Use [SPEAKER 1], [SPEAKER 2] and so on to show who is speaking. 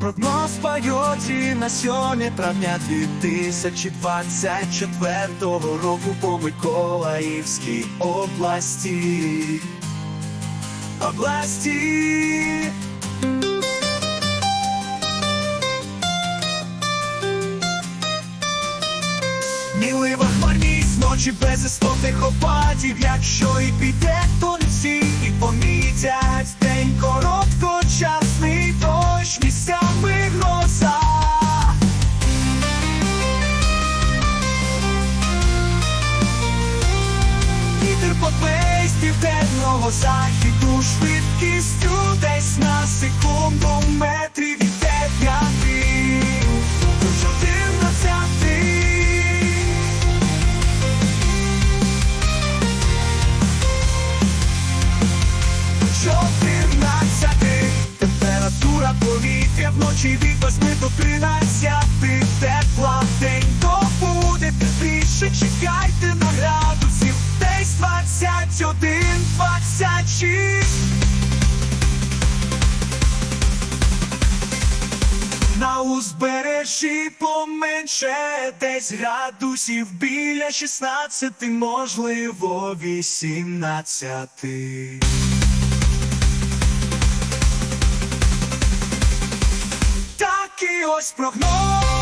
[SPEAKER 1] Прогноз пойоті на 7 травня 2024 року по Миколаївській області. Області. Мілива хмарність, ночі без істотних опадів, якщо і піде, то не всі і помітять Подвей з західу швидкістю десь на секунду метрів від дев'яти. До чотирнадцяти. Чотирнадцяти. Температура повітря вночі від восьми до тринадцяти Узбережжі поменше десь градусів біля 16, можливо, 18. Такий ось прогноз.